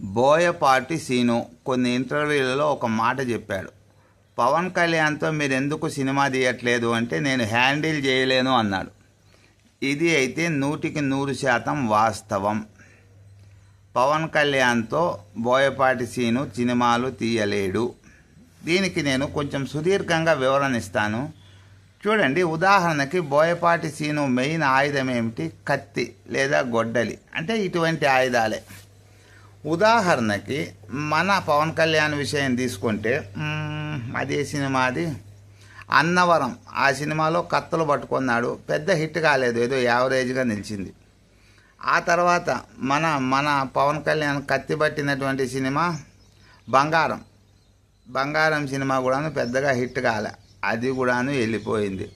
Boyapati scene కొన్ని ఇంటర్వ్యూలలో ఒక మాట చెప్పాడు. పవన్ కళ్యాణ్తో మీరు ఎందుకు సినిమా తీయట్లేదు అంటే నేను హ్యాండిల్ చేయలేను అన్నాడు. ఇది అయితే నూటికి నూరు శాతం వాస్తవం. పవన్ కళ్యాణ్తో బోయపాటి సీను సినిమాలు తీయలేడు. దీనికి నేను కొంచెం సుదీర్ఘంగా వివరణ ఇస్తాను. చూడండి ఉదాహరణకి బోయపాటి సీను మెయిన్ ఆయుధం ఏమిటి? కత్తి లేదా గొడ్డలి. అంటే ఇటువంటి ఆయుధాలే. ఉదాహరణకి మన పవన్ కళ్యాణ్ విషయం తీసుకుంటే అదే సినిమా అది. అన్నవరం ఆ సినిమాలో కత్తులు పట్టుకున్నాడు. పెద్ద హిట్ కాలేదు ఏదో యావరేజ్గా నిలిచింది. ఆ తర్వాత మన మన పవన్ కళ్యాణ్ కత్తి పట్టినటువంటి సినిమా బంగారం. బంగారం సినిమా కూడాను పెద్దగా హిట్ కాలే. అది కూడాను వెళ్ళిపోయింది.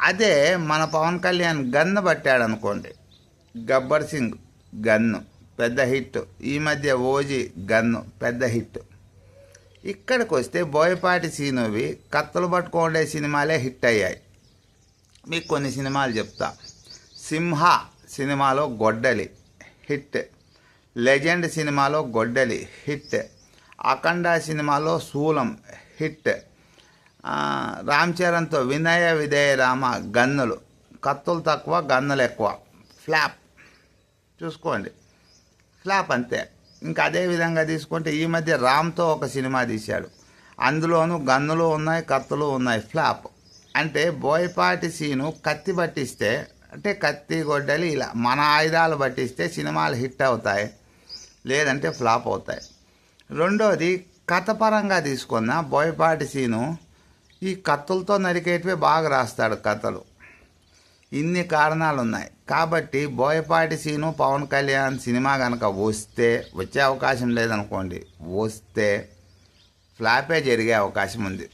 అదే మన పవన్ కళ్యాణ్ గన్ను పట్టాడు అనుకోండి గబ్బర్ సింగ్ గన్ను. పెద్ద హిట్. ఈ మధ్య ఓజీ గన్ను పెద్ద హిట్. ఇక్కడికి వస్తే బోయపాటి సీనువి కత్తులు పట్టుకోండే సినిమాలే హిట్ అయ్యాయి. మీకు కొన్ని సినిమాలు చెప్తా. సింహ సినిమాలో గొడ్డలి హిట్. లెజెండ్ సినిమాలో గొడ్డలి హిట్. అఖండ సినిమాలో శూలం హిట్. రామ్ చరణ్తో వినయ విధేయ రామ గన్నులు. కత్తులు తక్కువ గన్నులు ఎక్కువ. ఫ్లాప్. చూసుకోండి. ఫ్లాప్ అంతే. ఇంకా అదే విధంగా తీసుకుంటే ఈ మధ్య రామ్తో ఒక సినిమా తీశాడు. అందులోనూ గన్నులు ఉన్నాయి కత్తులు ఉన్నాయి ఫ్లాప్. అంటే బోయపాటి సీను కత్తి పట్టిస్తే అంటే కత్తి గొడ్డలి ఇలా మన ఆయుధాలు పట్టిస్తే సినిమాలు హిట్ అవుతాయి లేదంటే ఫ్లాప్ అవుతాయి. రెండోది కథపరంగా తీసుకున్న బోయపాటి సీను ఈ కత్తులతో నరికేటివే బాగా రాస్తాడు కథలు. ఇన్ని కారణాలు ఉన్నాయి కాబట్టి బోయపాటి సీను పవన్ కళ్యాణ్ సినిమా కనుక వస్తే వచ్చే అవకాశం లేదనుకోండి వస్తే ఫ్లాపే జరిగే అవకాశం ఉంది.